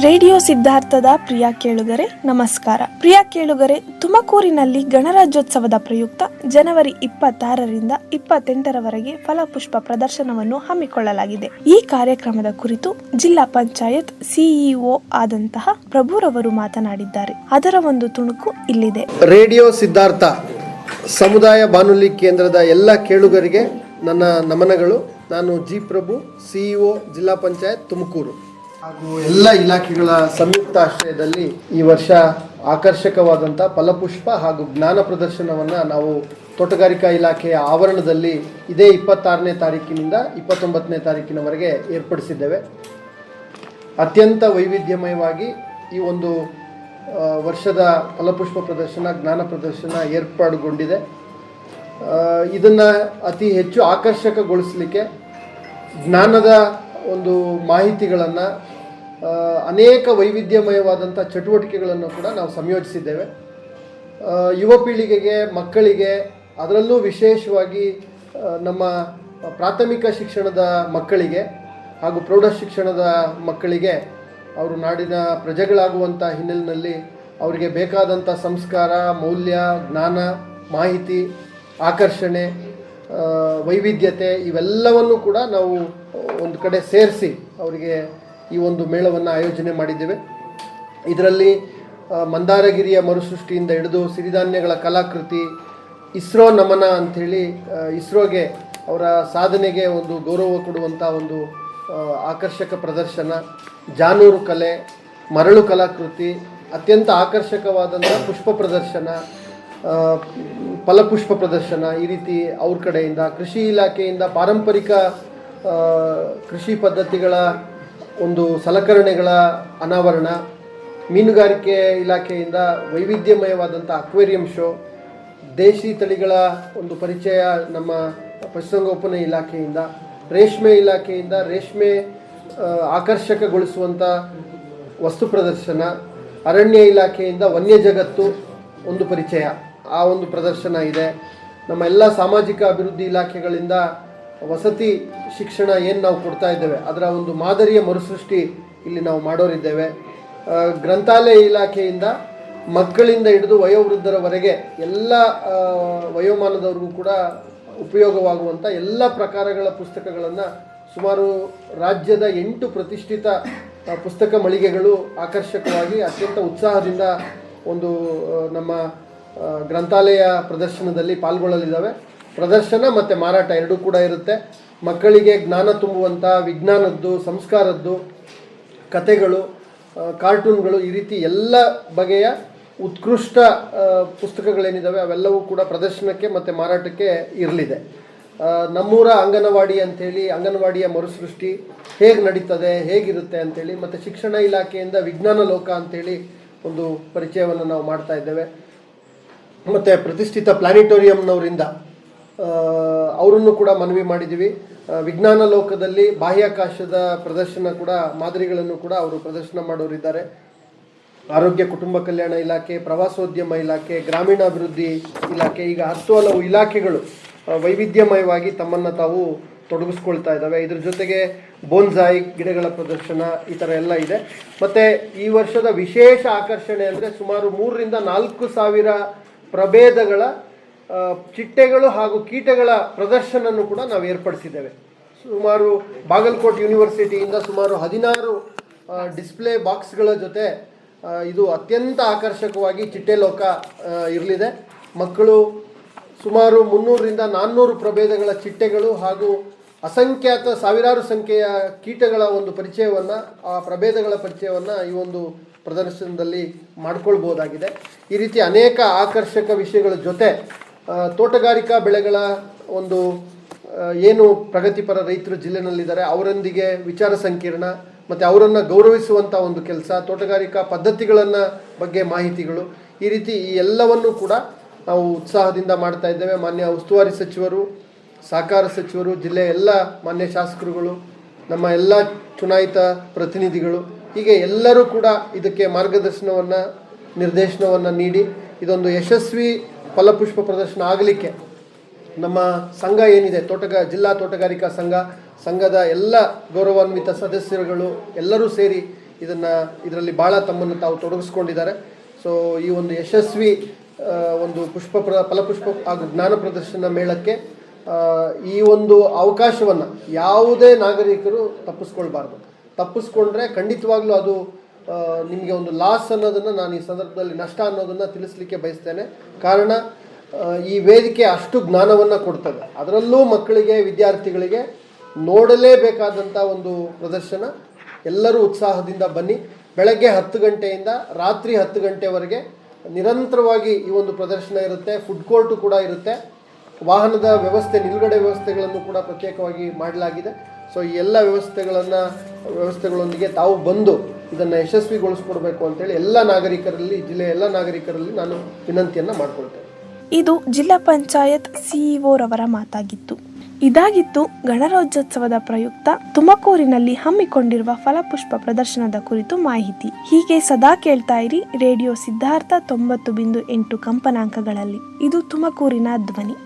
Radio ಸಿದ್ಧಾರ್ಥದ ಪ್ರಿಯ ಕೇಳುಗರೆ, ನಮಸ್ಕಾರ. ಪ್ರಿಯ ಕೇಳುಗರೆ, ತುಮಕೂರಿನಲ್ಲಿ ಗಣರಾಜ್ಯೋತ್ಸವದ ಪ್ರಯುಕ್ತ ಜನವರಿ ಇಪ್ಪತ್ತಾರರಿಂದ ಇಪ್ಪತ್ತೆಂಟರವರೆಗೆ ಫಲಪುಷ್ಪ ಪ್ರದರ್ಶನವನ್ನು ಹಮ್ಮಿಕೊಳ್ಳಲಾಗಿದೆ. ಈ ಕಾರ್ಯಕ್ರಮದ ಕುರಿತು ಜಿಲ್ಲಾ ಪಂಚಾಯತ್ ಸಿಇಒ ಆದಂತಹ ಪ್ರಭುರವರು ಮಾತನಾಡಿದ್ದಾರೆ. ಅದರ ಒಂದು ತುಣುಕು ಇಲ್ಲಿದೆ. ರೇಡಿಯೋ ಸಿದ್ಧಾರ್ಥ ಸಮುದಾಯ ಬಾನುಲಿ ಕೇಂದ್ರದ ಎಲ್ಲ ಕೇಳುಗರಿಗೆ ನನ್ನ ನಮನಗಳು. ನಾನು ಜಿ ಪ್ರಭು, ಸಿಇಒ, ಜಿಲ್ಲಾ ಪಂಚಾಯತ್ ತುಮಕೂರು. ಹಾಗೂ ಎಲ್ಲ ಇಲಾಖೆಗಳ ಸಂಯುಕ್ತ ಆಶ್ರಯದಲ್ಲಿ ಈ ವರ್ಷ ಆಕರ್ಷಕವಾದಂಥ ಫಲಪುಷ್ಪ ಹಾಗೂ ಜ್ಞಾನ ಪ್ರದರ್ಶನವನ್ನು ನಾವು ತೋಟಗಾರಿಕಾ ಇಲಾಖೆಯ ಆವರಣದಲ್ಲಿ ಇದೇ ಇಪ್ಪತ್ತಾರನೇ ತಾರೀಕಿನಿಂದ ಇಪ್ಪತ್ತೊಂಬತ್ತನೇ ತಾರೀಕಿನವರೆಗೆ ಏರ್ಪಡಿಸಿದ್ದೇವೆ. ಅತ್ಯಂತ ವೈವಿಧ್ಯಮಯವಾಗಿ ಈ ಒಂದು ವರ್ಷದ ಫಲಪುಷ್ಪ ಪ್ರದರ್ಶನ, ಜ್ಞಾನ ಪ್ರದರ್ಶನ ಏರ್ಪಾಡುಗೊಂಡಿದೆ. ಇದನ್ನು ಅತಿ ಹೆಚ್ಚು ಆಕರ್ಷಕಗೊಳಿಸಲಿಕ್ಕೆ ಜ್ಞಾನದ ಒಂದು ಮಾಹಿತಿಗಳನ್ನು ಅನೇಕ ವೈವಿಧ್ಯಮಯವಾದಂಥ ಚಟುವಟಿಕೆಗಳನ್ನು ಕೂಡ ನಾವು ಸಂಯೋಜಿಸಿದ್ದೇವೆ. ಯುವ ಪೀಳಿಗೆಗೆ, ಮಕ್ಕಳಿಗೆ, ಅದರಲ್ಲೂ ವಿಶೇಷವಾಗಿ ನಮ್ಮ ಪ್ರಾಥಮಿಕ ಶಿಕ್ಷಣದ ಮಕ್ಕಳಿಗೆ ಹಾಗೂ ಪ್ರೌಢ ಶಿಕ್ಷಣದ ಮಕ್ಕಳಿಗೆ ಅವರು ನಾಡಿನ ಪ್ರಜೆಗಳಾಗುವಂಥ ಹಿನ್ನೆಲೆಯಲ್ಲಿ ಅವರಿಗೆ ಬೇಕಾದಂಥ ಸಂಸ್ಕಾರ, ಮೌಲ್ಯ, ಜ್ಞಾನ, ಮಾಹಿತಿ, ಆಕರ್ಷಣೆ ವೈವಿಧ್ಯತೆ ಇವೆಲ್ಲವನ್ನು ಕೂಡ ನಾವು ಒಂದು ಕಡೆ ಸೇರಿಸಿ ಅವರಿಗೆ ಈ ಒಂದು ಮೇಳವನ್ನು ಆಯೋಜನೆ ಮಾಡಿದ್ದೇವೆ. ಇದರಲ್ಲಿ ಮಂದಾರಗಿರಿಯ ಮರುಸೃಷ್ಟಿಯಿಂದ ಹಿಡಿದು ಸಿರಿಧಾನ್ಯಗಳ ಕಲಾಕೃತಿ, ಇಸ್ರೋ ನಮನ ಅಂಥೇಳಿ ಇಸ್ರೋಗೆ ಅವರ ಸಾಧನೆಗೆ ಒಂದು ಗೌರವ ಕೊಡುವಂಥ ಒಂದು ಆಕರ್ಷಕ ಪ್ರದರ್ಶನ, ಜಾನೂರು ಕಲೆ, ಮರಳು ಕಲಾಕೃತಿ, ಅತ್ಯಂತ ಆಕರ್ಷಕವಾದಂಥ ಪುಷ್ಪ ಪ್ರದರ್ಶನ ಫಲಪುಷ್ಪ ಪ್ರದರ್ಶನ ಈ ರೀತಿ ಅವ್ರ ಕಡೆಯಿಂದ, ಕೃಷಿ ಇಲಾಖೆಯಿಂದ ಪಾರಂಪರಿಕ ಕೃಷಿ ಪದ್ಧತಿಗಳ ಒಂದು ಸಲಕರಣೆಗಳ ಅನಾವರಣ, ಮೀನುಗಾರಿಕೆ ಇಲಾಖೆಯಿಂದ ವೈವಿಧ್ಯಮಯವಾದಂಥ ಅಕ್ವೇರಿಯಂ ಶೋ, ದೇಶಿ ತಳಿಗಳ ಒಂದು ಪರಿಚಯ ನಮ್ಮ ಪಶುಸಂಗೋಪನೆ ಇಲಾಖೆಯಿಂದ, ರೇಷ್ಮೆ ಇಲಾಖೆಯಿಂದ ರೇಷ್ಮೆ ಆಕರ್ಷಕಗೊಳಿಸುವಂಥ ವಸ್ತು ಪ್ರದರ್ಶನ, ಅರಣ್ಯ ಇಲಾಖೆಯಿಂದ ವನ್ಯ ಜಗತ್ತು ಒಂದು ಪರಿಚಯ. ಆ ಒಂದು ಪ್ರದರ್ಶನ ಇದೆ. ನಮ್ಮ ಎಲ್ಲ ಸಾಮಾಜಿಕ ಅಭಿವೃದ್ಧಿ ಇಲಾಖೆಗಳಿಂದ ವಸತಿ ಶಿಕ್ಷಣ ಏನು ನಾವು ಕೊಡ್ತಾ ಇದ್ದೇವೆ, ಅದರ ಒಂದು ಮಾದರಿಯ ಮರುಸೃಷ್ಟಿ ಇಲ್ಲಿ ನಾವು ಮಾಡೋರಿದ್ದೇವೆ. ಗ್ರಂಥಾಲಯ ಇಲಾಖೆಯಿಂದ ಮಕ್ಕಳಿಂದ ಹಿಡಿದು ವಯೋವೃದ್ಧರವರೆಗೆ ಎಲ್ಲ ವಯೋಮಾನದವ್ರಿಗೂ ಕೂಡ ಉಪಯೋಗವಾಗುವಂಥ ಎಲ್ಲ ಪ್ರಕಾರಗಳ ಪುಸ್ತಕಗಳನ್ನು ಸುಮಾರು ರಾಜ್ಯದ ಎಂಟು ಪ್ರತಿಷ್ಠಿತ ಪುಸ್ತಕ ಮಳಿಗೆಗಳು ಆಕರ್ಷಕವಾಗಿ ಅತ್ಯಂತ ಉತ್ಸಾಹದಿಂದ ಒಂದು ನಮ್ಮ ಗ್ರಂಥಾಲಯ ಪ್ರದರ್ಶನದಲ್ಲಿ ಪಾಲ್ಗೊಳ್ಳಲಿದ್ದಾವೆ. ಪ್ರದರ್ಶನ ಮತ್ತು ಮಾರಾಟ ಎರಡೂ ಕೂಡ ಇರುತ್ತೆ. ಮಕ್ಕಳಿಗೆ ಜ್ಞಾನ ತುಂಬುವಂಥ ವಿಜ್ಞಾನದ್ದು, ಸಂಸ್ಕಾರದ್ದು ಕತೆಗಳು ಕಾರ್ಟೂನ್ಗಳು ಈ ರೀತಿ ಎಲ್ಲ ಬಗೆಯ ಉತ್ಕೃಷ್ಟ ಪುಸ್ತಕಗಳೇನಿದ್ದಾವೆ ಅವೆಲ್ಲವೂ ಕೂಡ ಪ್ರದರ್ಶನಕ್ಕೆ ಮತ್ತು ಮಾರಾಟಕ್ಕೆ ಇರಲಿದೆ. ನಮ್ಮೂರ ಅಂಗನವಾಡಿ ಅಂಥೇಳಿ, ಅಂಗನವಾಡಿಯ ಮರುಸೃಷ್ಟಿ ಹೇಗೆ ನಡೀತದೆ, ಹೇಗಿರುತ್ತೆ ಅಂಥೇಳಿ ಮತ್ತು ಶಿಕ್ಷಣ ಇಲಾಖೆಯಿಂದ ವಿಜ್ಞಾನ ಲೋಕ ಅಂಥೇಳಿ ಒಂದು ಪರಿಚಯವನ್ನು ನಾವು ಮಾಡ್ತಾ ಇದ್ದೇವೆ. ಮತ್ತು ಪ್ರತಿಷ್ಠಿತ ಪ್ಲಾನಿಟೋರಿಯಂನವರಿಂದ ಅವರನ್ನು ಕೂಡ ಮನವಿ ಮಾಡಿದ್ದೀವಿ. ವಿಜ್ಞಾನ ಲೋಕದಲ್ಲಿ ಬಾಹ್ಯಾಕಾಶದ ಪ್ರದರ್ಶನ ಕೂಡ, ಮಾದರಿಗಳನ್ನು ಕೂಡ ಅವರು ಪ್ರದರ್ಶನ ಮಾಡೋರಿದ್ದಾರೆ. ಆರೋಗ್ಯ ಕುಟುಂಬ ಕಲ್ಯಾಣ ಇಲಾಖೆ, ಪ್ರವಾಸೋದ್ಯಮ ಇಲಾಖೆ, ಗ್ರಾಮೀಣಾಭಿವೃದ್ಧಿ ಇಲಾಖೆ, ಈಗ ಹತ್ತು ಹಲವು ಇಲಾಖೆಗಳು ವೈವಿಧ್ಯಮಯವಾಗಿ ತಮ್ಮನ್ನು ತಾವು ತೊಡಗಿಸ್ಕೊಳ್ತಾ ಇದ್ದಾವೆ. ಇದ್ರ ಜೊತೆಗೆ ಬೋನ್ಸಾಯಿ ಗಿಡಗಳ ಪ್ರದರ್ಶನ ಈ ಥರ ಎಲ್ಲ ಇದೆ. ಮತ್ತು ಈ ವರ್ಷದ ವಿಶೇಷ ಆಕರ್ಷಣೆ ಅಂದರೆ ಸುಮಾರು ಮೂರರಿಂದ ನಾಲ್ಕು ಸಾವಿರ ಪ್ರಭೇದಗಳ ಚಿಟ್ಟೆಗಳು ಹಾಗೂ ಕೀಟಗಳ ಪ್ರದರ್ಶನವನ್ನು ಕೂಡ ನಾವು ಏರ್ಪಡಿಸಿದ್ದೇವೆ. ಸುಮಾರು ಬಾಗಲಕೋಟ್ ಯೂನಿವರ್ಸಿಟಿಯಿಂದ ಸುಮಾರು ಹದಿನಾರು ಡಿಸ್ಪ್ಲೇ ಬಾಕ್ಸ್ಗಳ ಜೊತೆ ಇದು ಅತ್ಯಂತ ಆಕರ್ಷಕವಾಗಿ ಚಿಟ್ಟೆ ಲೋಕ ಇರಲಿದೆ. ಮಕ್ಕಳು ಸುಮಾರು ಮುನ್ನೂರರಿಂದ ನಾನ್ನೂರು ಪ್ರಭೇದಗಳ ಚಿಟ್ಟೆಗಳು ಹಾಗೂ ಅಸಂಖ್ಯಾತ, ಸಾವಿರಾರು ಸಂಖ್ಯೆಯ ಕೀಟಗಳ ಒಂದು ಪರಿಚಯವನ್ನು, ಆ ಪ್ರಭೇದಗಳ ಪರಿಚಯವನ್ನು ಈ ಒಂದು ಪ್ರದರ್ಶನದಲ್ಲಿ ಮಾಡಿಕೊಳ್ಬೋದಾಗಿದೆ. ಈ ರೀತಿ ಅನೇಕ ಆಕರ್ಷಕ ವಿಷಯಗಳ ಜೊತೆ ತೋಟಗಾರಿಕಾ ಬೆಳೆಗಳ ಒಂದು ಏನು ಪ್ರಗತಿಪರ ರೈತರು ಜಿಲ್ಲೆನಲ್ಲಿದ್ದಾರೆ, ಅವರೊಂದಿಗೆ ವಿಚಾರ ಸಂಕಿರಣ, ಮತ್ತು ಅವರನ್ನು ಗೌರವಿಸುವಂಥ ಒಂದು ಕೆಲಸ, ತೋಟಗಾರಿಕಾ ಪದ್ಧತಿಗಳನ್ನು ಬಗ್ಗೆ ಮಾಹಿತಿಗಳು. ಈ ರೀತಿ ಈ ಎಲ್ಲವನ್ನು ಕೂಡ ನಾವು ಉತ್ಸಾಹದಿಂದ ಮಾಡ್ತಾ ಇದ್ದೇವೆ. ಮಾನ್ಯ ಉಸ್ತುವಾರಿ ಸಚಿವರು ಸಹಕಾರ ಸಚಿವರು, ಜಿಲ್ಲೆಯ ಎಲ್ಲ ಮಾನ್ಯ ಶಾಸಕರುಗಳು, ನಮ್ಮ ಎಲ್ಲ ಚುನಾಯಿತ ಪ್ರತಿನಿಧಿಗಳು, ಹೀಗೆ ಎಲ್ಲರೂ ಕೂಡ ಇದಕ್ಕೆ ಮಾರ್ಗದರ್ಶನವನ್ನು, ನಿರ್ದೇಶನವನ್ನು ನೀಡಿ ಇದೊಂದು ಯಶಸ್ವಿ ಫಲಪುಷ್ಪ ಪ್ರದರ್ಶನ ಆಗಲಿಕ್ಕೆ ನಮ್ಮ ಸಂಘ ಏನಿದೆ, ತೋಟಗ, ಜಿಲ್ಲಾ ತೋಟಗಾರಿಕಾ ಸಂಘ, ಸಂಘದ ಎಲ್ಲ ಗೌರವಾನ್ವಿತ ಸದಸ್ಯರುಗಳು ಎಲ್ಲರೂ ಸೇರಿ ಇದನ್ನು, ಇದರಲ್ಲಿ ಭಾಳ ತಮ್ಮನ್ನು ತಾವು ತೊಡಗಿಸ್ಕೊಂಡಿದ್ದಾರೆ. ಸೊ ಈ ಒಂದು ಯಶಸ್ವಿ ಒಂದು ಪುಷ್ಪ ಪ್ರ, ಫಲಪುಷ್ಪ ಹಾಗೂ ಜ್ಞಾನ ಪ್ರದರ್ಶನ ಮೇಳಕ್ಕೆ ಈ ಒಂದು ಅವಕಾಶವನ್ನು ಯಾವುದೇ ನಾಗರಿಕರು ತಪ್ಪಿಸ್ಕೊಳ್ಬಾರ್ದು. ತಪ್ಪಿಸ್ಕೊಂಡ್ರೆ ಖಂಡಿತವಾಗ್ಲೂ ಅದು ನಿಮಗೆ ಒಂದು ಲಾಸ್ ಅನ್ನೋದನ್ನು ನಾನು ಈ ಸಂದರ್ಭದಲ್ಲಿ ನಷ್ಟ ಅನ್ನೋದನ್ನು ತಿಳಿಸ್ಲಿಕ್ಕೆ ಬಯಸ್ತೇನೆ. ಕಾರಣ ಈ ವೇದಿಕೆ ಅಷ್ಟು ಜ್ಞಾನವನ್ನು ಕೊಡ್ತದೆ. ಅದರಲ್ಲೂ ಮಕ್ಕಳಿಗೆ, ವಿದ್ಯಾರ್ಥಿಗಳಿಗೆ ನೋಡಲೇಬೇಕಾದಂಥ ಒಂದು ಪ್ರದರ್ಶನ. ಎಲ್ಲರೂ ಉತ್ಸಾಹದಿಂದ ಬನ್ನಿ. ಬೆಳಗ್ಗೆ ಹತ್ತು ಗಂಟೆಯಿಂದ ರಾತ್ರಿ ಹತ್ತು ಗಂಟೆವರೆಗೆ ನಿರಂತರವಾಗಿ ಈ ಒಂದು ಪ್ರದರ್ಶನ ಇರುತ್ತೆ. ಫುಡ್ ಕೋರ್ಟು ಕೂಡ ಇರುತ್ತೆ. ವಾಹನದ ವ್ಯವಸ್ಥೆ, ನಿಲುಗಡೆ ವ್ಯವಸ್ಥೆಗಳನ್ನು ಕೂಡ ಪ್ರತ್ಯೇಕವಾಗಿ ಮಾಡಲಾಗಿದೆ. ಸೊ ಈ ಎಲ್ಲ ವ್ಯವಸ್ಥೆಗಳನ್ನು, ವ್ಯವಸ್ಥೆಗಳೊಂದಿಗೆ ತಾವು ಬಂದು ಇದನ್ನು ಯಶಸ್ವಿಗೊಳಿಸ್ಕೊಡ್ಬೇಕು ಅಂತೇಳಿ ಎಲ್ಲ ನಾಗರಿಕರಲ್ಲಿ, ಜಿಲ್ಲೆಯ ಎಲ್ಲ ನಾಗರಿಕರಲ್ಲಿ ನಾನು ವಿನಂತಿಯನ್ನು ಮಾಡಿಕೊಳ್ತೇನೆ. ಇದು ಜಿಲ್ಲಾ ಪಂಚಾಯತ್ ಸಿಇಒ ರವರ ಮಾತಾಗಿತ್ತು. ಇದಾಗಿತ್ತು ಗಣರಾಜ್ಯೋತ್ಸವದ ಪ್ರಯುಕ್ತ. ತುಮಕೂರಿನಲ್ಲಿ ಹಮ್ಮಿಕೊಂಡಿರುವ ಫಲಪುಷ್ಪ ಪ್ರದರ್ಶನದ ಕುರಿತು ಮಾಹಿತಿ. ಹೀಗೆ ಸದಾ ಕೇಳ್ತಾ ಇರಿ ರೇಡಿಯೋ ಸಿದ್ಧಾರ್ಥ ತೊಂಬತ್ತು ಬಿಂದು ಎಂಟು ಕಂಪನಾಂಕಗಳಲ್ಲಿ. ಇದು ತುಮಕೂರಿನ ಧ್ವನಿ.